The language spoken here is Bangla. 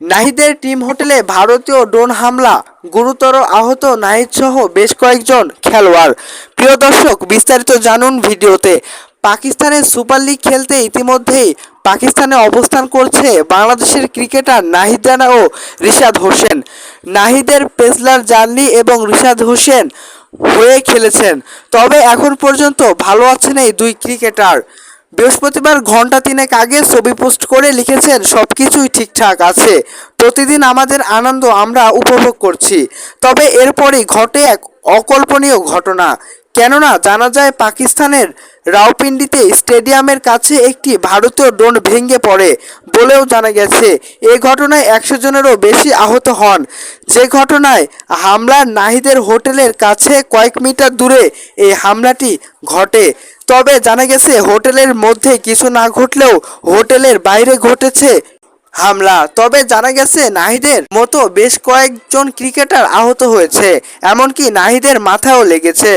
নাহিদের টিম হোটেলে ভারতীয় ড্রোন হামলা, গুরুতর আহত নাহিদ সহ বেশ কয়েকজন খেলোয়াড়। প্রিয় দর্শক, বিস্তারিত জানুন ভিডিওতে। পাকিস্তানের সুপার লিগ খেলতে ইতিমধ্যেই পাকিস্তানে অবস্থান করছে বাংলাদেশের ক্রিকেটার নাহিদ রানা ও রিশাদ হোসেন। নাহিদের পেসলার জার্নি এবং রিশাদ হোসেন হয়ে খেলেছেন, তবে এখন পর্যন্ত ভালো আছেন এই দুই ক্রিকেটার। বৃহস্পতিবার ঘণ্টা তিনেক আগে ছবি পোস্ট করে লিখেছেন সব কিছুই ঠিকঠাক আছে। প্রতিদিন আমাদের আনন্দ আমরা উপভোগ করছি। তবে এরপরই ঘটে এক অকল্পনীয় ঘটনা। কেননা জানা যায় পাকিস্তানের রাওপিন্ডিতে স্টেডিয়ামের কাছে একটি ভারতীয় ড্রোন ভেঙে পড়ে বলেও জানা গেছে। এ ঘটনায় একশো জনেরও বেশি আহত হন। যে ঘটনায় হামলার নাহিদের হোটেলের কাছে কয়েক মিটার দূরে এই হামলাটি ঘটে। তবে জানা গেছে, হোটেলের মধ্যে কিছু না ঘটলেও হোটেলের বাইরে ঘটেছে হামলা। তবে জানা গেছে, নাহিদের মতো বেশ কয়েকজন ক্রিকেটার আহত হয়েছে, এমনকি নাহিদের মাথাও লেগেছে।